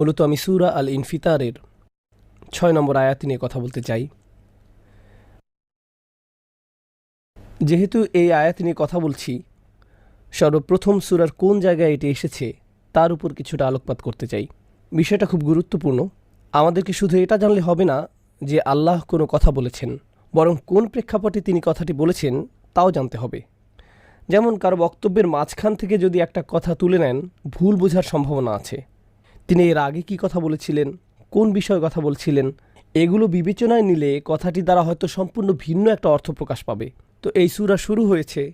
মূলত আমি সুরা আল ইনফিতারের ছয় নম্বর আয়াত নিয়ে কথা বলতে চাই। যেহেতু এই আয়াত নিয়ে কথা বলছি, সর্বপ্রথম সুরার কোন জায়গায় এটি এসেছে তার উপর কিছুটা আলোকপাত করতে চাই। বিষয়টা খুব গুরুত্বপূর্ণ। আমাদেরকে শুধু এটা জানলে হবে না যে আল্লাহ কোনো কথা বলেছেন, বরং কোন প্রেক্ষাপটে তিনি কথাটি বলেছেন তাও জানতে হবে। যেমন কারও বক্তব্যের মাঝখান থেকে যদি একটা কথা তুলে নেন, ভুল বোঝার সম্ভাবনা আছে। তিনি এর আগে কি কথা বলেছিলেন? কোন বিষয়ে কথা বলছিলেন? এগুলো বিবেচনায় নিলে কথাটি দ্বারা হয়তো সম্পূর্ণ ভিন্ন একটা অর্থ প্রকাশ পাবে। তো এই সুরা শুরু হয়েছে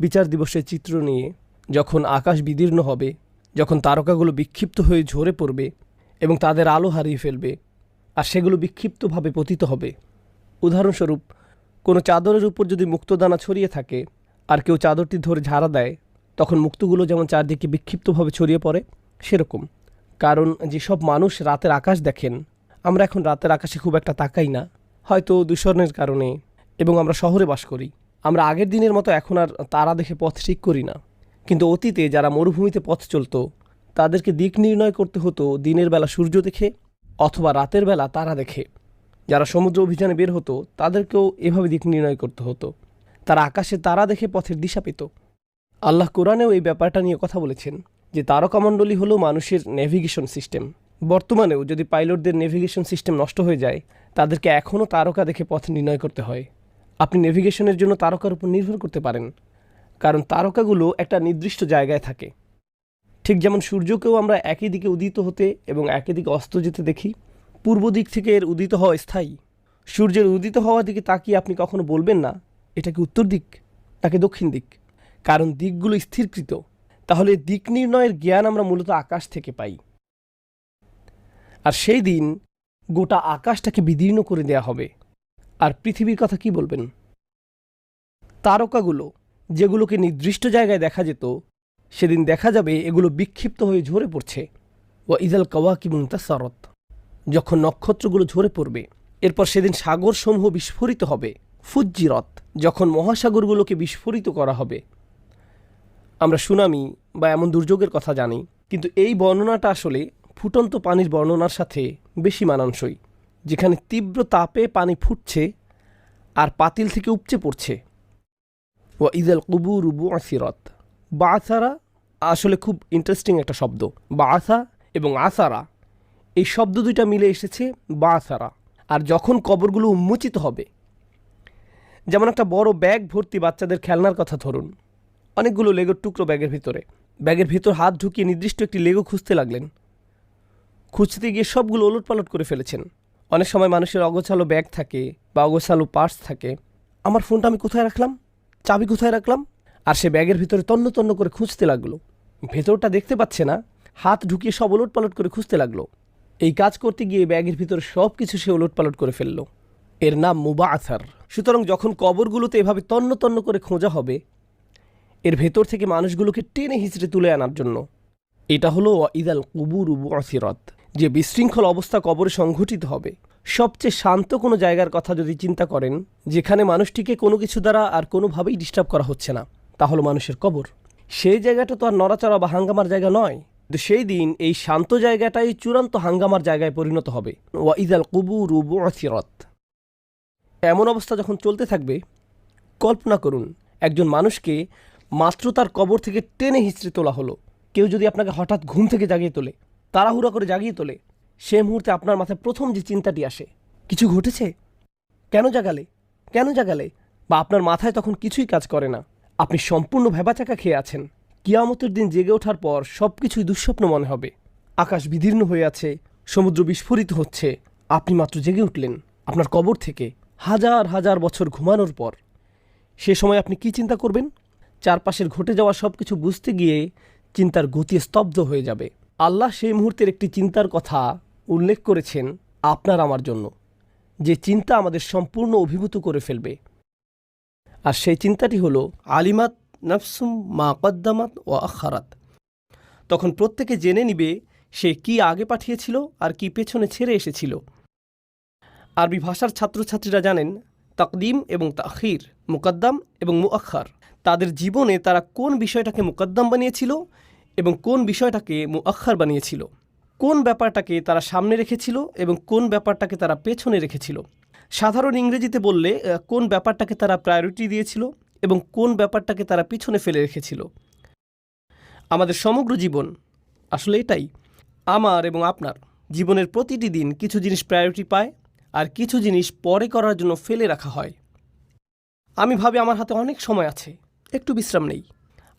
বিচার দিবসের চিত্র নিয়ে, যখন আকাশ বিদীর্ণ হবে, যখন তারকাগুলো বিক্ষিপ্ত হয়ে ঝরে পড়বে এবং তাদের আলো হারিয়ে ফেলবে, আর সেগুলো বিক্ষিপ্তভাবে পতিত হবে। উদাহরণস্বরূপ, কোনো চাদরের উপর যদি মুক্তদানা ছড়িয়ে থাকে, আর কেউ চাদরটি ধরে ঝাড়া দেয়, তখন মুক্তগুলো যেমন চারদিকে বিক্ষিপ্তভাবে ছড়িয়ে পড়ে, সেরকম। কারণ যেসব মানুষ রাতের আকাশ দেখেন, আমরা এখন রাতের আকাশে খুব একটা তাকাই না, হয়তো দূষণের কারণে এবং আমরা শহরে বাস করি। আমরা আগের দিনের মতো এখন আর তারা দেখে পথ ঠিক করি না। কিন্তু অতীতে যারা মরুভূমিতে পথ চলতো, তাদেরকে দিক নির্ণয় করতে হতো দিনের বেলা সূর্য দেখে অথবা রাতের বেলা তারা দেখে। যারা সমুদ্র অভিযানে বের হতো, তাদেরকেও এভাবে দিক নির্ণয় করতে হতো। তারা আকাশে তারা দেখে পথের দিশা পেত। আল্লাহ কোরআনেও এই ব্যাপারটা নিয়ে কথা বলেছেন। যে তারকামণ্ডলী হলো মানুষের নেভিগেশন সিস্টেম বর্তমানেও যদি পাইলটদের নেভিগেশন সিস্টেম নষ্ট হয়ে যায়, তাদেরকে এখনও তারকা দেখে পথ নির্ণয় করতে হয়। আপনি নেভিগেশনের জন্য তারকার উপর নির্ভর করতে পারেন, কারণ তারকাগুলো একটা নির্দিষ্ট জায়গায় থাকে। ঠিক যেমন সূর্যকেও আমরা একই দিকে উদিত হতে এবং একই দিকে অস্ত যেতে দেখি, পূর্ব দিক থেকে এর উদিত হওয়া স্থায়ী। সূর্যের উদিত হওয়ার দিকে তাকিয়ে আপনি কখনো বলবেন না, এটা কি উত্তর দিক নাকি দক্ষিণ দিক? কারণ দিকগুলো স্থিরকৃত। তাহলে দিক নির্ণয়ের জ্ঞান আমরা মূলত আকাশ থেকে পাই। আর সেই দিন গোটা আকাশটাকে বিদীর্ণ করে দেয়া হবে। আর পৃথিবীর কথা কি বলবেন? তারকাগুলো যেগুলোকে নির্দিষ্ট জায়গায় দেখা যেত, সেদিন দেখা যাবে এগুলো বিক্ষিপ্ত হয়ে ঝরে পড়ছে। ও ইদাল কাওয়া কি মুন্তাসারত যখন নক্ষত্রগুলো ঝরে পড়বে, এরপর সেদিন সাগরসমূহ বিস্ফোরিত হবে, ফুজ্জিরত। যখন মহাসাগরগুলোকে বিস্ফোরিত করা হবে আমরা সুনামি বা এমন দুর্যোগের কথা জানি, কিন্তু এই বর্ণনাটা আসলে ফুটন্ত পানির বর্ণনার সাথে বেশি মানানসই, যেখানে তীব্র তাপে পানি ফুটছে আর পাতিল থেকে উপচে পড়ছে। ও ইদাল কুবুর উবু আসিরত বাসারা আসলে খুব ইন্টারেস্টিং একটা শব্দ। বা আসা এবং আসারা, এই শব্দ দুইটা মিলে এসেছে বাসারা আর যখন কবরগুলো উন্মোচিত হবে, যেমন একটা বড় ব্যাগ ভর্তি বাচ্চাদের খেলনার কথা ধরুন অনেকগুলো লেগোর টুকরো ব্যাগের ভিতরে। ব্যাগের ভিতর হাত ঢুকিয়ে নির্দিষ্ট একটি লেগো খুঁজতে লাগলেন। খুঁজতে গিয়ে সবগুলো ওলটপালট করে ফেলেছেন। অনেক সময় মানুষের অগোছালো ব্যাগ থাকে বা অগোছালো পার্স থাকে। আমার ফোনটা আমি কোথায় রাখলাম? চাবি কোথায় রাখলাম? আর সে ব্যাগের ভিতরে তন্ন তন্ন করে খুঁজতে লাগল। ভেতরটা দেখতে পাচ্ছে না। হাত ঢুকিয়ে সব ওলটপালট করে খুঁজতে লাগল। এই কাজ করতে গিয়ে ব্যাগের ভিতরে সব কিছু সে ওলটপালট করে ফেলল। এর নাম মুবা আথার সুতরাং যখন কবরগুলোতে এভাবে তন্ন তন্ন করে খোঁজা হবে এর ভেতর থেকে মানুষগুলোকে টেনে হিঁচড়ে তুলে আনার জন্য। এটা হলো ইদাল কুবুর উবু আসিরত যে বিশৃঙ্খল অবস্থা কবরে সংঘটিত হবে। সবচেয়ে শান্ত কোনো জায়গার কথা যদি চিন্তা করেন, যেখানে মানুষটিকে কোনো কিছু দ্বারা আর কোনোভাবেই ডিস্টার্ব করা হচ্ছে না, তা হলো মানুষের কবর। সেই জায়গাটা তো আর নড়াচড়া বা হাঙ্গামার জায়গা নয়। কিন্তু সেই দিন এই শান্ত জায়গাটাই চূড়ান্ত হাঙ্গামার জায়গায় পরিণত হবে ওয়া ইদাল কুবুর উবু আসিরত এমন অবস্থা যখন চলতে থাকবে, কল্পনা করুন, একজন মানুষকে মাত্র তার কবর থেকে টেনে হিঁচড়ে তোলা হলো। কেউ যদি আপনাকে হঠাৎ ঘুম থেকে জাগিয়ে তোলে, তাড়াহুড়া করে জাগিয়ে তোলে, সে মুহূর্তে আপনার মাথায় প্রথম যে চিন্তাটি আসে, কিছু ঘটেছে? কেন জাগালে? কেন জাগালে? বা আপনার মাথায় তখন কিছুই কাজ করে না। আপনি সম্পূর্ণ ভেবাচাকা খেয়ে আছেন। কিয়ামতের দিন জেগে ওঠার পর সব কিছুই দুঃস্বপ্ন মনে হবে। আকাশ বিদীর্ণ হয়ে আছে, সমুদ্র বিস্ফোরিত হচ্ছে। আপনি মাত্র জেগে উঠলেন, আপনার কবর থেকে হাজার হাজার বছর ঘুমানোর পর। সে সময় আপনি কি চিন্তা করবেন? চারপাশের ঘটে যাওয়া সব কিছু বুঝতে গিয়ে চিন্তার গতি স্তব্ধ হয়ে যাবে। আল্লাহ সেই মুহূর্তের একটি চিন্তার কথা উল্লেখ করেছেন আপনার আমার জন্য, যে চিন্তা আমাদের সম্পূর্ণ অভিভূত করে ফেলবে। আর সেই চিন্তাটি হলো, আলিমাত নফসুম মা কদ্দামাত ও আখারাত। তখন প্রত্যেকে জেনে নিবে সে কি আগে পাঠিয়েছিল আর কি পেছনে ছেড়ে এসেছিল। আরবি ভাষার ছাত্রছাত্রীরা জানেন, তাকদিম এবং তাখির, মুকদ্দাম এবং মুআখার। তাদের জীবনে তারা কোন বিষয়টাকে মুকদ্দাম বানিয়েছিল এবং কোন বিষয়টাকে মুআখার বানিয়েছিল? কোন ব্যাপারটাকে তারা সামনে রেখেছিল এবং কোন ব্যাপারটাকে তারা পেছনে রেখেছিল? সাধারণ ইংরেজিতে বললে কোন ব্যাপারটাকে তারা প্রায়োরিটি দিয়েছিল এবং কোন ব্যাপারটাকে তারা পিছনে ফেলে রেখেছিল? আমাদের সমগ্র জীবন আসলে এটাই। আমার এবং আপনার জীবনের প্রতিটি দিন কিছু জিনিস প্রায়োরিটি পায় আর কিছু জিনিস পরে করার জন্য ফেলে রাখা হয়। আমি ভাবি আমার হাতে অনেক সময় আছে। একটু বিশ্রাম নেই।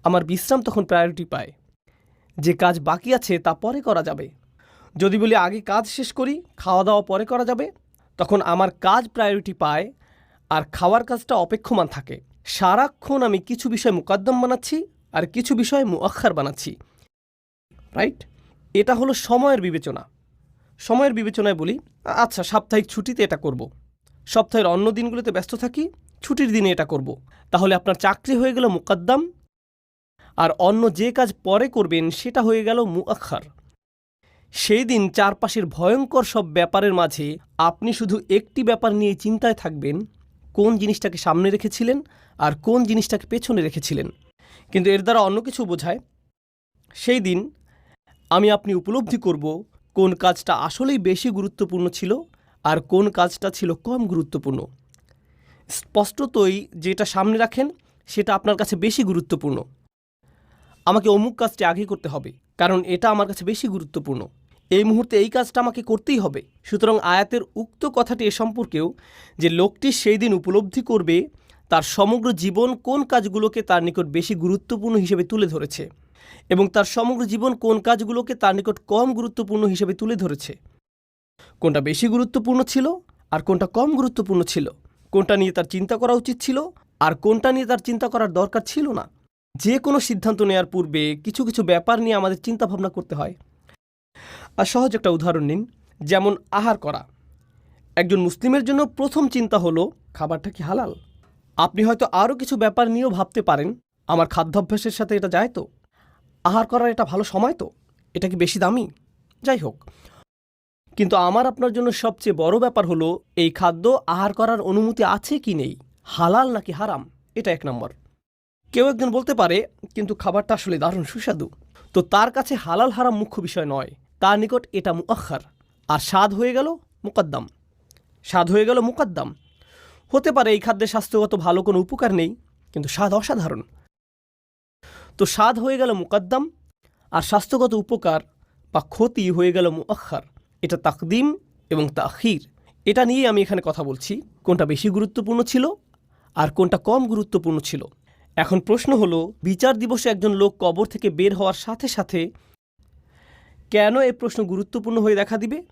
আমার বিশ্রাম তখন প্রায়োরিটি পায়। যে কাজ বাকি আছে তা পরে করা যাবে। যদি বলি আগে কাজ শেষ করি খাওয়া দাওয়া পরে করা যাবে, তখন আমার কাজ প্রায়োরিটি পায় আর খাওয়ার কাজটা অপেক্ষমান থাকে। সারাক্ষণ আমি কিছু বিষয় মুকদ্দম বানাচ্ছি আর কিছু বিষয় মুআক্ষার বানাচ্ছি। রাইট এটা হলো সময়ের বিবেচনা। সময়ের বিবেচনায় বলি আচ্ছা সাপ্তাহিক ছুটিতে এটা করব। সপ্তাহের অন্য দিনগুলোতে ব্যস্ত থাকি ছুটির দিনে এটা করব। তাহলে আপনার চাকরি হয়ে গেল মুকদ্দাম, আর অন্য যে কাজ পরে করবেন সেটা হয়ে গেল মুআক্ষার সেই দিন চারপাশের ভয়ঙ্কর সব ব্যাপারের মাঝে আপনি শুধু একটি ব্যাপার নিয়ে চিন্তায় থাকবেন, কোন জিনিসটাকে সামনে রেখেছিলেন আর কোন জিনিসটাকে পেছনে রেখেছিলেন। কিন্তু এর দ্বারা অন্য কিছু বোঝায়, সেই দিন আমি আপনি উপলব্ধি করব কোন কাজটা আসলেই বেশি গুরুত্বপূর্ণ ছিল আর কোন কাজটা ছিল কম গুরুত্বপূর্ণ। স্পষ্টতই যেটা সামনে রাখেন, সেটা আপনার কাছে বেশি গুরুত্বপূর্ণ। আমাকে অমুক কাজটি আগে করতে হবে, কারণ এটা আমার কাছে বেশি গুরুত্বপূর্ণ। এই মুহূর্তে এই কাজটা আমাকে করতেই হবে। সুতরাং আয়াতের উক্ত কথাটি এ সম্পর্কেও যে লোকটি সেই দিন উপলব্ধি করবে, তার সমগ্র জীবন কোন কাজগুলোকে তার নিকট বেশি গুরুত্বপূর্ণ হিসেবে তুলে ধরেছে এবং তার সমগ্র জীবন কোন কাজগুলোকে তার নিকট কম গুরুত্বপূর্ণ হিসেবে তুলে ধরেছে। কোনটা বেশি গুরুত্বপূর্ণ ছিল আর কোনটা কম গুরুত্বপূর্ণ ছিল? কোনটা নিয়ে তার চিন্তা করা উচিত ছিল আর কোনটা নিয়ে তার চিন্তা করার দরকার ছিল না। যে কোনো সিদ্ধান্ত নেওয়ার পূর্বে কিছু কিছু ব্যাপার নিয়ে আমাদের চিন্তা ভাবনা করতে হয়। আর সহজ একটা উদাহরণ নিন, যেমন আহার করা। একজন মুসলিমের জন্য প্রথম চিন্তা হলো, খাবারটা কি হালাল? আপনি হয়তো আরও কিছু ব্যাপার নিয়েও ভাবতে পারেন, আমার খাদ্যাভ্যাসের সাথে এটা যায় তো? আহার করার এটা ভালো সময় তো? এটা কি বেশি দামি? যাই হোক কিন্তু আমার আপনার জন্য সবচেয়ে বড় ব্যাপার হলো, এই খাদ্য আহার করার অনুমতি আছে কি নেই? হালাল নাকি হারাম? এটা এক নম্বর। কেউ একজন বলতে পারে, কিন্তু খাবারটা আসলে দারুণ সুস্বাদু। তো তার কাছে হালাল হারাম মুখ্য বিষয় নয়। তার নিকট এটা মুআখার আর স্বাদ হয়ে গেল মুকদ্দাম। স্বাদ হয়ে গেল মুকদ্দাম। হতে পারে এই খাদ্যে স্বাস্থ্যগত ভালো কোনো উপকার নেই, কিন্তু স্বাদ অসাধারণ। তো স্বাদ হয়ে গেল মুকদ্দাম, আর স্বাস্থ্যগত উপকার বা ক্ষতি হয়ে গেল মুআখার এটা তাকদিম এবং তাখির। এটা নিয়ে আমি এখানে কথা বলছি, কোনটা বেশি গুরুত্বপূর্ণ ছিল আর কোনটা কম গুরুত্বপূর্ণ ছিল। এখন প্রশ্ন হলো, বিচার দিবসে একজন লোক কবর থেকে বের হওয়ার সাথে সাথে কেন এ প্রশ্ন গুরুত্বপূর্ণ হয়ে দেখা দিবে?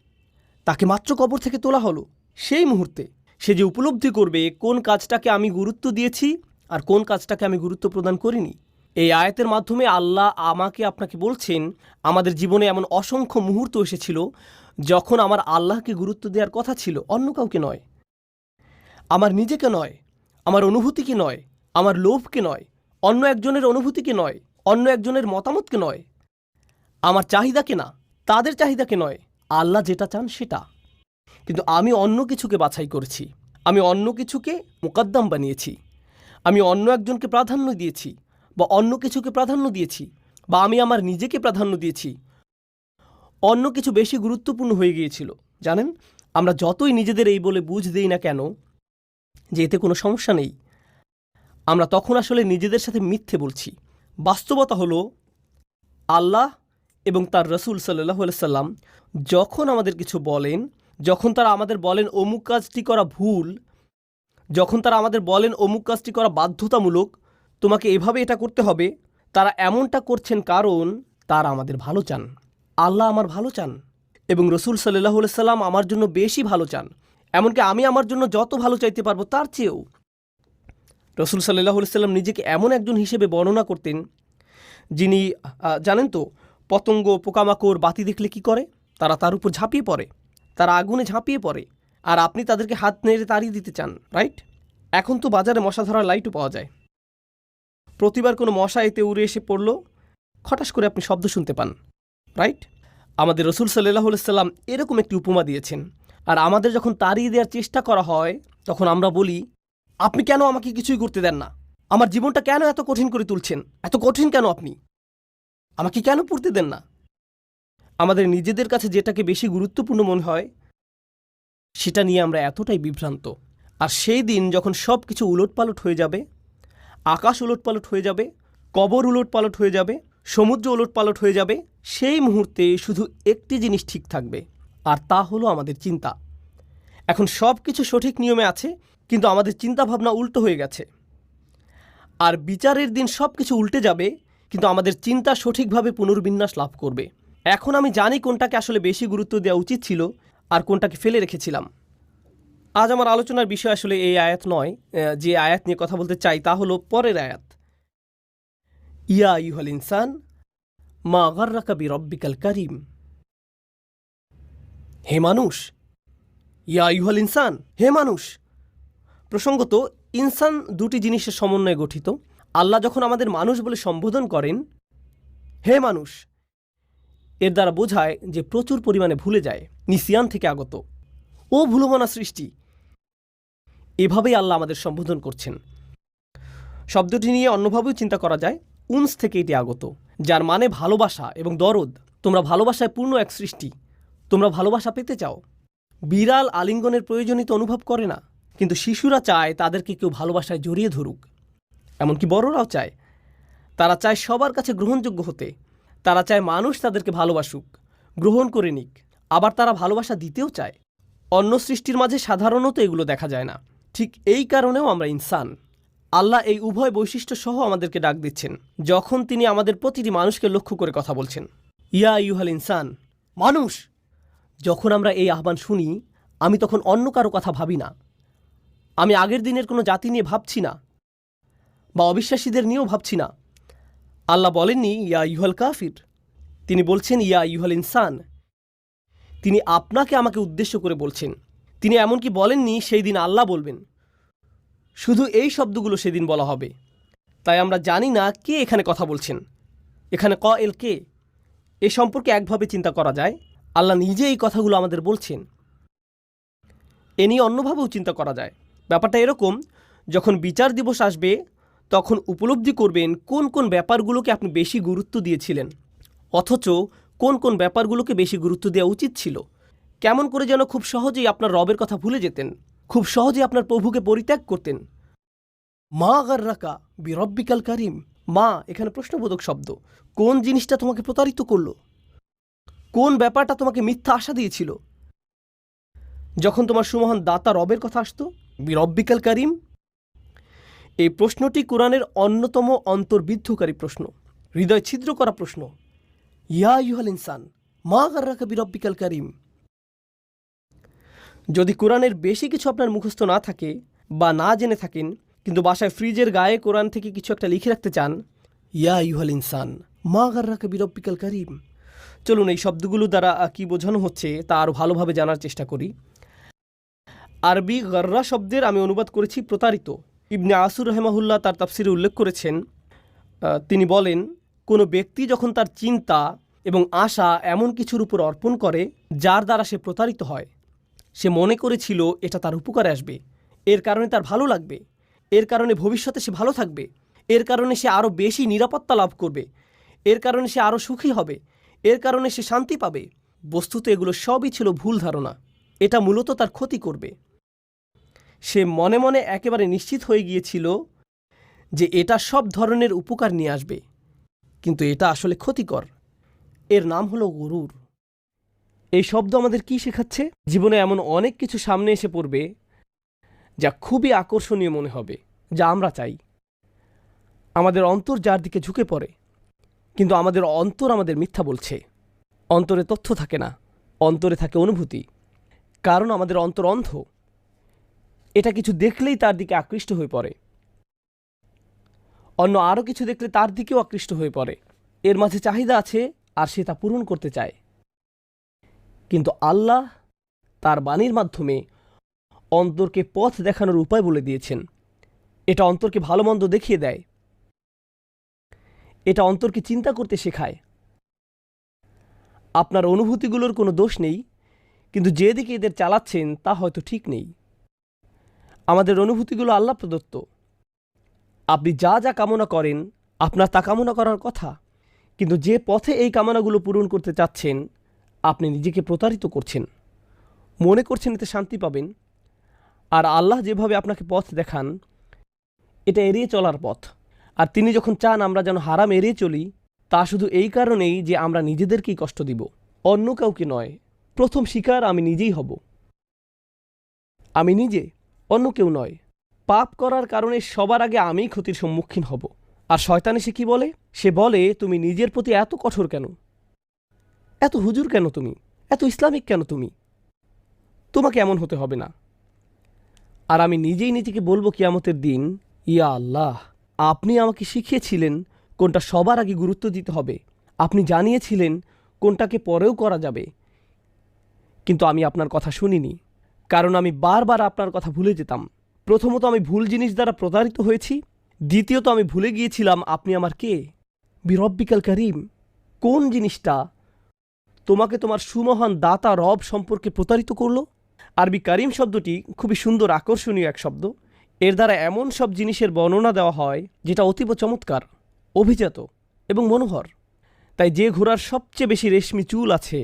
তাকে মাত্র কবর থেকে তোলা হলো। সেই মুহূর্তে সে যে উপলব্ধি করবে, কোন কাজটাকে আমি গুরুত্ব দিয়েছি আর কোন কাজটাকে আমি গুরুত্ব প্রদান করিনি। এই আয়াতের মাধ্যমে আল্লাহ আমাকে আপনাকে বলছেন, আমাদের জীবনে এমন অসংখ্য মুহূর্ত এসেছিল যখন আমার আল্লাহকে গুরুত্ব দেওয়ার কথা ছিল, অন্য কাউকে নয়। আমার নিজেকে নয়, আমার অনুভূতিকে নয়, আমার লোভকে নয়, অন্য একজনের অনুভূতিকে নয়, অন্য একজনের মতামতকে নয়। আমার চাহিদাকে না, তাদের চাহিদাকে নয়, আল্লাহ যেটা চান সেটা। কিন্তু আমি অন্য কিছুকে বাছাই করেছি, আমি অন্য কিছুকে মোকদ্দম বানিয়েছি, আমি অন্য একজনকে প্রাধান্য দিয়েছি বা অন্য কিছুকে প্রাধান্য দিয়েছি বা আমি আমার নিজেকে প্রাধান্য দিয়েছি অন্য কিছু বেশি গুরুত্বপূর্ণ হয়ে গিয়েছিল। জানেন? আমরা যতই নিজেদের এই বলে বুঝ দিই না কেন, যে এতে কোনো সমস্যা নেই, আমরা তখন আসলে নিজেদের সাথে মিথ্যে বলছি। বাস্তবতা হলো, আল্লাহ এবং তার রসুল সাল্লাহ সাল্লাম যখন আমাদের কিছু বলেন, যখন তারা আমাদের বলেন অমুক কাজটি করা ভুল, যখন তারা আমাদের বলেন অমুক কাজটি করা বাধ্যতামূলক, তোমাকে এভাবে এটা করতে হবে, তারা এমনটা করছেন কারণ তারা আমাদের ভালো চান। আল্লাহ আমার ভালো চান এবং রসুল সাল্লাহ সাল্লাম আমার জন্য বেশি ভালো চান। এমনকি আমি আমার জন্য যত ভালো চাইতে পারব তার চেয়েও। রসুল সাল্লাহ সাল্লাম নিজেকে এমন একজন হিসেবে বর্ণনা করতেন, যিনি জানেন তো, পতঙ্গ, পোকামাকড়, বাতি দেখলে কি করে? তারা তার উপর ঝাঁপিয়ে পড়ে, তারা আগুনে ঝাঁপিয়ে পড়ে, আর আপনি তাদেরকে হাত নেড়ে তাড়িয়ে দিতে চান, রাইট? এখন তো বাজারে মশা ধরার লাইটও পাওয়া যায়। প্রতিবার কোনো মশা এতে উড়ে এসে পড়ল, খটাস করে আপনি শব্দ শুনতে পান। রাইট আমাদের রসুল সাল্লাহ সাল্লাম এরকম একটি উপমা দিয়েছেন। আর আমাদের যখন তাড়িয়ে দেওয়ার চেষ্টা করা হয়, তখন আমরা বলি, আপনি কেন আমাকে কিছুই করতে দেন না? আমার জীবনটা কেন এত কঠিন করে তুলছেন? এত কঠিন কেন আপনি? আমাকে কেন পড়তে দেন না? আমাদের নিজেদের কাছে যেটাকে বেশি গুরুত্বপূর্ণ মনে হয়, সেটা নিয়ে আমরা এতটাই বিভ্রান্ত। আর সেই দিন যখন সব কিছু উলটপালট হয়ে যাবে, আকাশ উলটপালট হয়ে যাবে, কবর উলটপালট হয়ে যাবে সমুদ্র উলটপালট হয়ে যাবে, সেই মুহূর্তে শুধু একটি জিনিস ঠিক থাকবে, আর তা হলো আমাদের চিন্তা। এখন সব কিছু সঠিক নিয়মে আছে, কিন্তু আমাদের চিন্তাভাবনা উল্টো হয়ে গেছে। আর বিচারের দিন সব কিছু উল্টে যাবে, কিন্তু আমাদের চিন্তা সঠিকভাবে পুনর্বিন্যাস লাভ করবে। এখন আমি জানি কোনটাকে আসলে বেশি গুরুত্ব দেওয়া উচিত ছিল, আর কোনটাকে ফেলে রেখেছিলাম। আজ আমার আলোচনার বিষয় আসলে এই আয়াত নয় যে আয়াত নিয়ে কথা বলতে চাই তা হলো পরের আয়াত। ইয়া ইউহাল ইনসান, মা গার্রাকা বি রব্বিকাল করিম। হে মানুষ, ইয়া ইউহাল ইনসান, হে মানুষ, প্রসঙ্গত ইনসান দুটি জিনিসের সমন্বয়ে গঠিত। আল্লাহ যখন আমাদের মানুষ বলে সম্বোধন করেন, হে মানুষ, এর দ্বারা বোঝায় যে প্রচুর পরিমাণে ভুলে যায়, নিসিয়ান থেকে আগত। ও ভুলমনা সৃষ্টি, এভাবেই আল্লাহ আমাদের সম্বোধন করছেন। শব্দটি নিয়ে অন্যভাবেও চিন্তা করা যায়। উন্স থেকে এটি আগত, যার মানে ভালোবাসা এবং দরদ। তোমরা ভালোবাসায় পূর্ণ এক সৃষ্টি। তোমরা ভালোবাসা পেতে চাও। বিড়াল আলিঙ্গনের প্রয়োজনীয়তা অনুভব করে না, কিন্তু শিশুরা চায় তাদেরকে কেউ ভালোবাসায় জড়িয়ে ধরুক। এমনকি বড়রাও চায়। তারা চায় সবার কাছে গ্রহণযোগ্য হতে। তারা চায় মানুষ তাদেরকে ভালোবাসুক, গ্রহণ করে নিক। আবার তারা ভালোবাসা দিতেও চায়। অন্য সৃষ্টির মাঝে সাধারণত এগুলো দেখা যায় না। ঠিক এই কারণেও আমরা ইনসান। আল্লাহ এই উভয় বৈশিষ্ট্য সহ আমাদেরকে ডাক দিচ্ছেন, যখন তিনি আমাদের প্রতিটি মানুষকে লক্ষ্য করে কথা বলছেন। ইয়া ইউহাল ইনসান, মানুষ! যখন আমরা এই আহ্বান শুনি, আমি তখন অন্য কারও কথা ভাবি না। আমি আগের দিনের কোনো জাতি নিয়ে ভাবছি না, বা অবিশ্বাসীদের নিয়েও ভাবছি না। আল্লাহ বলেননি, ইয়া ইউহাল কাফির। তিনি বলছেন, ইয়া ইউহাল ইনসান। তিনি আপনাকে আমাকে উদ্দেশ্য করে বলছেন। তিনি এমনকি বলেননি, সেই দিন আল্লাহ বলবেন। শুধু এই শব্দগুলো সেদিন বলা হবে। তাই আমরা জানি না কে এখানে কথা বলছেন। এখানে ক, এল, কে? এ সম্পর্কে একভাবে চিন্তা করা যায়। আল্লাহ নিজে এই কথাগুলো আমাদের বলছেন। এ নিয়ে অন্যভাবেও চিন্তা করা যায়। ব্যাপারটা এরকম, যখন বিচার দিবস আসবে, তখন উপলব্ধি করবেন কোন কোন ব্যাপারগুলোকে আপনি বেশি গুরুত্ব দিয়েছিলেন। অথচ কোন কোন ব্যাপারগুলোকে বেশি গুরুত্ব দেওয়া উচিত ছিল। কেমন করে যেন খুব সহজেই আপনার রবের কথা ভুলে যেতেন। খুব সহজে আপনার প্রভুকে পরিত্যাগ করতেন। মা গার্রাকা বিরব্বিকাল কারিম, মা, এখানে প্রশ্নবোধক শব্দ। কোন জিনিসটা তোমাকে প্রতারিত করল? কোন ব্যাপারটা তোমাকে মিথ্যা আশা দিয়েছিল? যখন তোমার সুমহান দাতা রবের কথা আসতো, বিরব্বিকাল কারিম? এই প্রশ্নটি কোরআনের অন্যতম অন্তর্বিদ্ধকারী প্রশ্ন, হৃদয় ছিদ্র করা প্রশ্ন। ইয়া ইউহাল ইনসান, মা গার্রাকা বিরব্বিকাল কারিম। যদি কোরআনের বেশি কিছু আপনার মুখস্থ না থাকে বা না জেনে থাকেন, কিন্তু বাসায় ফ্রিজের গায়ে কোরআন থেকে কিছু একটা লিখে রাখতে চান, ইয়া ইউহাল ইনসান, মা গার্রাকা বিরব্বিকাল কারিম। চলুন এই শব্দগুলো দ্বারা কি বোঝানো হচ্ছে তা আরও ভালোভাবে জানার চেষ্টা করি। আরবি গর্রা শব্দের আমি অনুবাদ করেছি প্রতারিত। ইবনে আসুর রহমাহুল্লাহ তার তাফসিরে উল্লেখ করেছেন তিনি বলেন, কোনো ব্যক্তি যখন তার চিন্তা এবং আশা এমন কিছুর উপর অর্পণ করে, যার দ্বারা সে প্রতারিত হয় সে মনে করেছিল এটা তার উপকারে আসবে। এর কারণে তার ভালো লাগবে। এর কারণে ভবিষ্যতে সে ভালো থাকবে। এর কারণে সে আরও বেশি নিরাপত্তা লাভ করবে। এর কারণে সে আরও সুখী হবে। এর কারণে সে শান্তি পাবে। বস্তুত এগুলো সবই ছিল ভুল ধারণা। এটা মূলত তার ক্ষতি করবে। সে মনে মনে একেবারে নিশ্চিত হয়ে গিয়েছিল যে এটা সব ধরনের উপকার নিয়ে আসবে। কিন্তু এটা আসলে ক্ষতিকর। এর নাম হলো গরুর। এই শব্দ আমাদের কি শেখাচ্ছে? জীবনে এমন অনেক কিছু সামনে এসে পড়বে যা খুবই আকর্ষণীয় মনে হবে, যা আমরা চাই। আমাদের অন্তর যার দিকে ঝুঁকে পড়ে, কিন্তু আমাদের অন্তর আমাদের মিথ্যা বলছে। অন্তরে তথ্য থাকে না, অন্তরে থাকে অনুভূতি। কারণ আমাদের অন্তর অন্ধ। এটা কিছু দেখলেই তার দিকে আকৃষ্ট হয়ে পড়ে। অন্য আরও কিছু দেখলে তার দিকেও আকৃষ্ট হয়ে পড়ে। এর মাঝে চাহিদা আছে আর সে তা পূরণ করতে চায়। কিন্তু আল্লাহ তার বাণীর মাধ্যমে অন্তরকে পথ দেখানোর উপায় বলে দিয়েছেন। এটা অন্তরকে ভালো মন্দ দেখিয়ে দেয়। এটা অন্তরকে চিন্তা করতে শেখায়। আপনার অনুভূতিগুলোর কোনো দোষ নেই, কিন্তু যেদিকে এদের চালাচ্ছেন তা হয়তো ঠিক নেই। আমাদের অনুভূতিগুলো আল্লাহ প্রদত্ত। আপনি যা যা কামনা করেন, আপনার তা কামনা করার কথা, কিন্তু যে পথে এই কামনাগুলো পূরণ করতে চাচ্ছেন আপনি নিজেকে প্রতারিত করছেন। মনে করছেন এতে শান্তি পাবেন। আর আল্লাহ যেভাবে আপনাকে পথ দেখান, এটা এড়িয়ে চলার পথ। আর তিনি যখন চান আমরা যেন হারাম এড়িয়ে চলি, তা শুধু এই কারণেই যে আমরা নিজেদেরকেই কষ্ট দিব, অন্য কাউকে নয়, প্রথম শিকার আমি নিজেই হব। আমি নিজে, অন্য কেউ নয়। পাপ করার কারণে সবার আগে আমিই ক্ষতির সম্মুখীন হব। আর শয়তানে সে কি বলে? সে বলে, তুমি নিজের প্রতি এত কঠোর কেন? এত হুজুর কেন তুমি? এত ইসলামিক কেন তুমি? তোমাকে এমন হতে হবে না। আর আমি নিজেই নিজেকে বলব কিয়ামতের দিন, ইয়া আল্লাহ, আপনি আমাকে শিখিয়েছিলেন কোনটা সবার আগে গুরুত্ব দিতে হবে। আপনি জানিয়েছিলেন কোনটাকে পরেও করা যাবে। কিন্তু আমি আপনার কথা শুনিনি, কারণ আমি বারবার আপনার কথা ভুলে যেতাম। প্রথমত আমি ভুল জিনিস দ্বারা প্রতারিত হয়েছি, দ্বিতীয়ত আমি ভুলে গিয়েছিলাম আপনি আমার কে? বিরব্বিকাল করিম, কোন জিনিসটা তোমাকে তোমার সুমহান দাতা রব সম্পর্কে প্রতারিত করল? আরবি কারিম শব্দটি খুবই সুন্দর, আকর্ষণীয় এক শব্দ। এর দ্বারা এমন সব জিনিসের বর্ণনা দেওয়া হয় যেটা অতীব চমৎকার, অভিজাত এবং মনোহর। তাই যে ঘোড়ার সবচেয়ে বেশি রেশমি চুল আছে,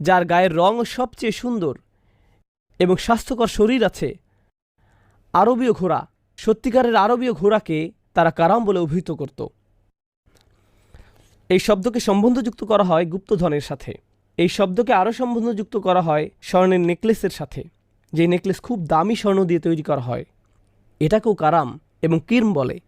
যার গায়ের রং সবচেয়ে সুন্দর এবং স্বাস্থ্যকর শরীর আছে, আরবীয় ঘোড়া সত্যিকারের আরবীয় ঘোড়াকে তারা কারাম বলে অভিহিত করত। এই শব্দকে সম্বন্ধযুক্ত করা হয় গুপ্তধনের সাথে। এই শব্দকে আরও সম্বন্ধযুক্ত করা হয় স্বর্ণের নেকলেসের সাথে যে নেকলেস খুব দামি স্বর্ণ দিয়ে তৈরি করা হয়। এটাকেও কারাম এবং কির্ম বলে?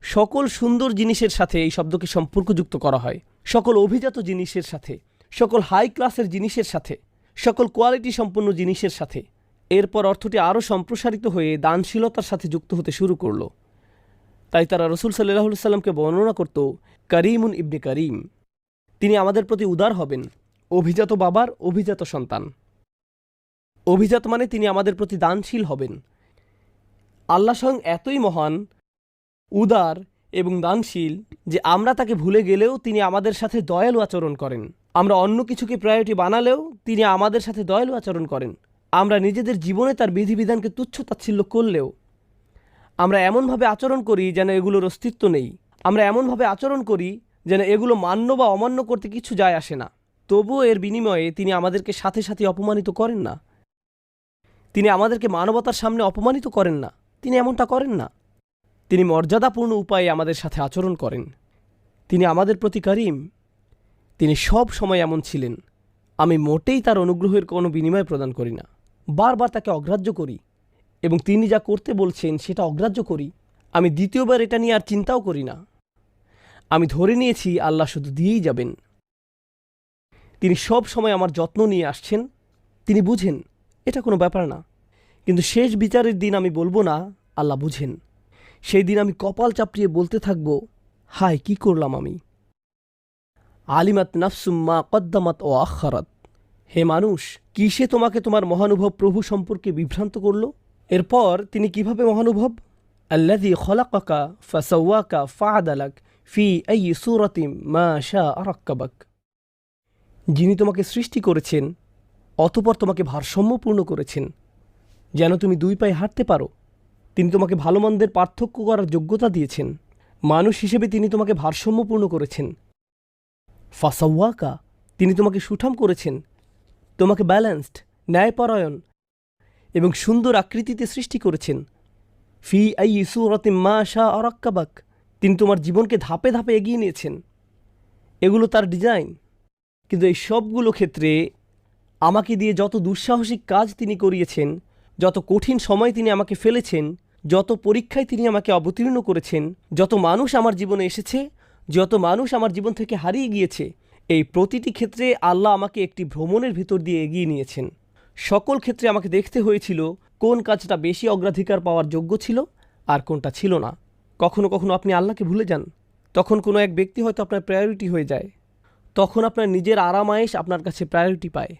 সকল সুন্দর জিনিসের সাথে এই শব্দকে সম্পর্কযুক্ত করা হয়। সকল অভিজাত জিনিসের সাথে, সকল হাই ক্লাসের জিনিসের সাথে, সকল কোয়ালিটি সম্পন্ন জিনিসের সাথে। এরপর অর্থটি আরও সম্প্রসারিত হয়ে দানশীলতার সাথে যুক্ত হতে শুরু করল। তাই তারা রসুল সাল্লাহ সাল্লামকে বর্ণনা করত, করিমুন ইবনে করিম। তিনি আমাদের প্রতি উদার হবেন, অভিজাত বাবার অভিজাত সন্তান। অভিজাত মানে তিনি আমাদের প্রতি দানশীল হবেন। আল্লাহ স্বয়ং এতই মহান, উদার এবং দানশীল যে আমরা তাকে ভুলে গেলেও তিনি আমাদের সাথে দয়ালু আচরণ করেন। আমরা অন্য কিছুকে প্রায়োরিটি বানালেও তিনি আমাদের সাথে দয়ালু আচরণ করেন। আমরা নিজেদের জীবনে তার বিধিবিধানকে তুচ্ছ তাচ্ছিল্য করলেও আমরা এমনভাবে আচরণ করি যেন এগুলোর অস্তিত্ব নেই। আমরা এমনভাবে আচরণ করি যেন এগুলো মান্য বা অমান্য করতে কিছু যায় আসে না। তবুও এর বিনিময়ে তিনি আমাদেরকে সাথে সাথে অপমানিত করেন না। তিনি আমাদেরকে মানবতার সামনে অপমানিত করেন না। তিনি এমনটা করেন না। তিনি মর্যাদাপূর্ণ উপায়ে আমাদের সাথে আচরণ করেন। তিনি আমাদের প্রতি করিম। তিনি সব সময় এমন ছিলেন। আমি মোটেই তার অনুগ্রহের কোনো বিনিময় প্রদান করি না। বারবার তাকে অগ্রাহ্য করি। এবং তিনি যা করতে বলছেন সেটা অগ্রাহ্য করি। আমি দ্বিতীয়বার এটা নিয়ে আর চিন্তাও করি না। আমি ধরে নিয়েছি আল্লাহ শুধু দিয়েই যাবেন। তিনি সব সময় আমার যত্ন নিয়ে আসছেন। তিনি বুঝেন, এটা কোনো ব্যাপার না। কিন্তু শেষ বিচারের দিন আমি বলব না, আল্লাহ বুঝেন। সেই দিন আমি কপাল চাপড়িয়ে বলতে থাকব, হায়, কি করলাম আমি? আলিমাত নাফসুম্মা কদ্দামাত ও আখারাত। হে মানুষ, কিসে তোমাকে তোমার মহানুভব প্রভু সম্পর্কে বিভ্রান্ত করল? এরপর তিনি কীভাবে মহানুভব? আল্লাদি খলাকাকা ফাসাওয়াকা ফাদালাক ফি এই সুরতিম মা শাহ আরাক্কাবাক যিনি তোমাকে সৃষ্টি করেছেন, অতপর তোমাকে ভারসাম্যপূর্ণ করেছেন। যেন তুমি দুই পায়ে হাঁটতে পারো, তিনি তোমাকে ভালো মন্দের পার্থক্য করার যোগ্যতা দিয়েছেন। মানুষ হিসেবে তিনি তোমাকে ভারসাম্যপূর্ণ করেছেন। ফাসাওয়াকা, তিনি তোমাকে সুঠাম করেছেন। তোমাকে ব্যালেন্সড ন্যায়পরায়ণ এবং সুন্দর আকৃতিতে সৃষ্টি করেছেন। ফি আই সুরতে মা শাহ অরাক্কাবাক তিনি তোমার জীবনকে ধাপে ধাপে এগিয়ে নিয়েছেন। এগুলো তার ডিজাইন। কিন্তু এই সবগুলো ক্ষেত্রে আমাকে দিয়ে যত দুঃসাহসিক কাজ তিনি করিয়েছেন, যত কঠিন সময় তিনি আমাকে ফেলেছেন, যত পরীক্ষায় তিনি আমাকে অবতীর্ণ করেছেন, যত মানুষ আমার জীবনে এসেছে, যত মানুষ আমার জীবন থেকে হারিয়ে গিয়েছে, এই প্রতিটি ক্ষেত্রে আল্লাহ আমাকে একটি ভ্রমণের ভিতর দিয়ে এগিয়ে নিয়েছেন। সকল ক্ষেত্রে আমাকে দেখতে হয়েছিল কোন কাজটা বেশি অগ্রাধিকার পাওয়ার যোগ্য ছিল আর কোনটা ছিল না। কখনো কখনো আপনি আল্লাহকে ভুলে যান। তখন কোনো এক ব্যক্তি হয়তো আপনার প্রায়োরিটি হয়ে যায়। তখন আপনার নিজের আরামায়েশ আপনার কাছে প্রায়োরিটি পায়।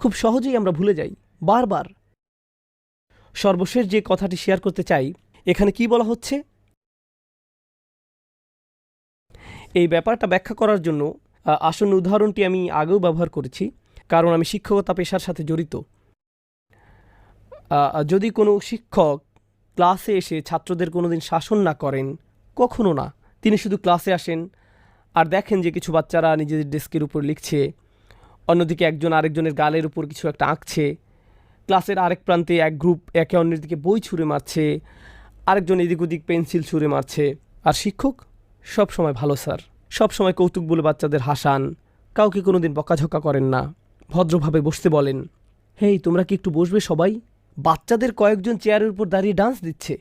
খুব সহজেই আমরা ভুলে যাই। বারবার। সর্বশেষ যে কথাটি শেয়ার করতে চাই, এখানে কি বলা হচ্ছে? এই ব্যাপারটা ব্যাখ্যা করার জন্য আসন্ন উদাহরণটি আমি আগেও ব্যবহার করেছি। কারণ আমি শিক্ষকতা পেশার সাথে জড়িত। যদি কোনো শিক্ষক ক্লাসে এসে ছাত্রদের কোনোদিন শাসন না করেন, কখনো না। তিনি শুধু ক্লাসে আসেন আর দেখেন যে কিছু বাচ্চারা নিজেদের ডেস্কের উপর লিখছে, অন্যদিকে একজন আরেকজনের গালের উপর কিছু একটা আঁকছে, ক্লাসের আরেক প্রান্তে এক গ্রুপ একে অন্যের দিকে বই ছুঁড়ে মারছে, আরেকজন এদিক ওদিক পেন্সিল ছুঁড়ে মারছে। আর শিক্ষক? সব সময় ভালো, স্যার। সব সময় কৌতুক বলে বাচ্চাদের হাসান, কাউকে কোনোদিন বকাঝকা করেন না। ভদ্রভাবে বসতে বলেন হেই তোমরা কি একটু বসবে সবাই? বাচ্চাদের কয়েকজন চেয়ারের উপর দাঁড়িয়ে ডান্স দিচ্ছে।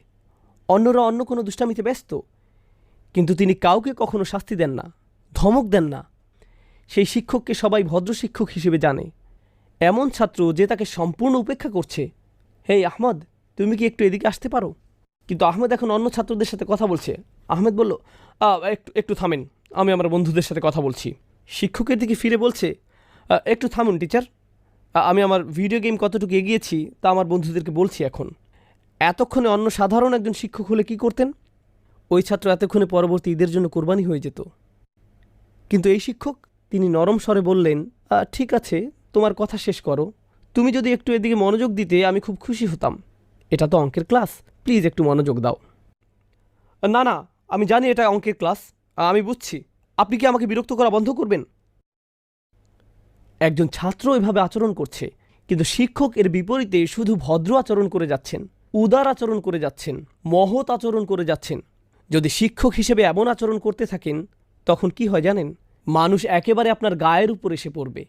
অন্যরা অন্য কোনো দুষ্টামিতে ব্যস্ত। কিন্তু তিনি কাউকে কখনো শাস্তি দেন না ধমক দেন না। সেই শিক্ষককে সবাই ভদ্র শিক্ষক হিসেবে জানে। এমন ছাত্র যে তাকে সম্পূর্ণ উপেক্ষা করছে। হেই আহমদ তুমি কি একটু এদিকে আসতে পারো? কিন্তু আহমেদ এখন অন্য ছাত্রদের সাথে কথা বলছে। আহমেদ বলল "আ, একটু একটু থামেন আমি আমার বন্ধুদের সাথে কথা বলছি। শিক্ষকের দিকে ফিরে বলছে "আ, একটু থামুন টিচার আমি আমার ভিডিও গেম কতটুকু এগিয়েছি তা আমার বন্ধুদেরকে বলছি এখন। এতক্ষণে অন্য সাধারণ একজন শিক্ষক হলে কি করতেন? ওই ছাত্র এতক্ষণে পরবর্তী ঈদের জন্য কোরবানি হয়ে যেত। কিন্তু এই শিক্ষক, তিনি নরম স্বরে বললেন ঠিক আছে, তোমার কথা শেষ করো। তুমি যদি একটু এদিকে মনোযোগ দিতে, আমি খুব খুশি হতাম। এটা তো অঙ্কের ক্লাস। প্লিজ একটু মনোযোগ দাও। না না, আমি জানি এটা অঙ্কের ক্লাস। আমি বুঝছি। আপনি কি আমাকে বিরক্ত করা বন্ধ করবেন? একজন ছাত্র এভাবে আচরণ করছে, কিন্তু শিক্ষক এর বিপরীতে শুধু ভদ্র আচরণ করে যাচ্ছেন, উদার আচরণ করে যাচ্ছেন, মহৎ আচরণ করে যাচ্ছেন। যদি শিক্ষক হিসেবে এমন আচরণ করতে থাকেন, তখন কি হয় জানেন? মানুষ একেবারে আপনার গায়ের উপর এসে পড়বে।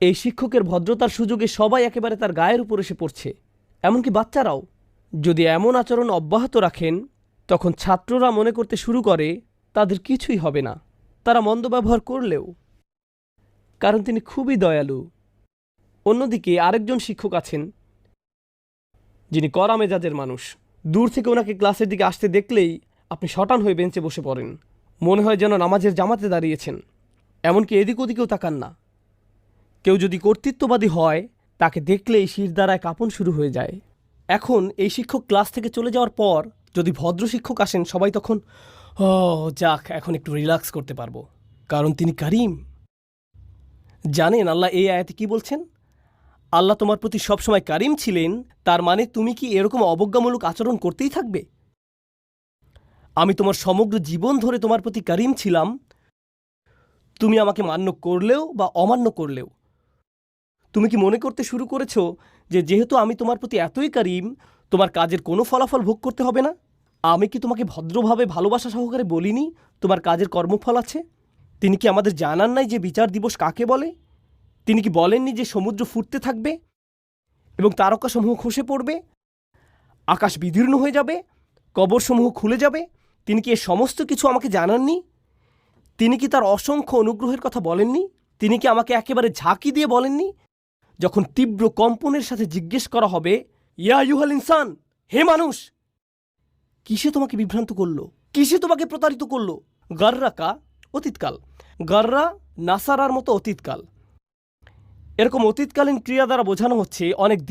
এই শিক্ষকের ভদ্রতার সুযোগে সবাই একেবারে তার গায়ের উপর এসে পড়ছে। এমনকি বাচ্চারাও। যদি এমন আচরণ অব্যাহত রাখেন, তখন ছাত্ররা মনে করতে শুরু করে, তাদের কিছুই হবে না। তারা মন্দ ব্যবহার করলেও কারণ তিনি খুবই দয়ালু। অন্যদিকে আরেকজন শিক্ষক আছেন, যিনি কড়া মেজাজের মানুষ। দূর থেকে ওনাকে ক্লাসের দিকে আসতে দেখলেই আপনি শটান হয়ে বেঞ্চে বসে পড়েন। মনে হয় যেন নামাজের জামাতে দাঁড়িয়েছেন। এমনকি এদিক ওদিকেও তাকান না। কেউ যদি কর্তৃত্ববাদী হয়, তাকে দেখলেই শিরদাঁড়ায় কাঁপন শুরু হয়ে যায়। এখন এই শিক্ষক ক্লাস থেকে চলে যাওয়ার পর যদি ভদ্র শিক্ষক আসেন, সবাই তখন, ও, যাক, এখন একটু রিল্যাক্স করতে পারব। কারণ তিনি কারিম। জানেন আল্লাহ এই আয়াতে কি বলছেন? আল্লাহ তোমার প্রতি সবসময় কারিম ছিলেন, তার মানে তুমি কি এরকম অবজ্ঞামূলক আচরণ করতেই থাকবে? আমি তোমার সমগ্র জীবন ধরে তোমার প্রতি কারিম ছিলাম। তুমি আমাকে মান্য করলেও বা অমান্য করলেও। তুমি কি মনে করতে শুরু করেছ যে যেহেতু আমি তোমার প্রতি এতই কারিম, তোমার কাজের কোনো ফলাফল ভোগ করতে হবে না? আমি কি তোমাকে ভদ্রভাবে ভালোবাসা সহকারে বলিনি, তোমার কাজের কর্মফল আছে? তিনি কি আমাদের জানান নাই যে বিচার দিবস কাকে বলে? তিনি কি বলেননি যে সমুদ্র ফুটতে থাকবে? এবং তারকাসমূহ খসে পড়বে? আকাশ বিদীর্ণ হয়ে যাবে? কবরসমূহ খুলে যাবে? তিনি কি এ সমস্ত কিছু আমাকে জানাননি? তিনি কি তার অসংখ্য অনুগ্রহের কথা বলেননি? তিনি কি আমাকে একেবারে ঝাঁকি দিয়ে বলেননি? যখন তীব্র কম্পনের সাথে জিজ্ঞেস করা হবে, ইয়া ইউহাল ইনসান, হে মানুষ! কিসে তোমাকে বিভ্রান্ত করল? কিসে তোমাকে প্রতারিত করল? গাররাকা, অতীতকাল। গার্রা নাসারার মতো অতীতকাল। এরকম অতীতকালীন ক্রিয়া দ্বারা বোঝানো হচ্ছে অনেক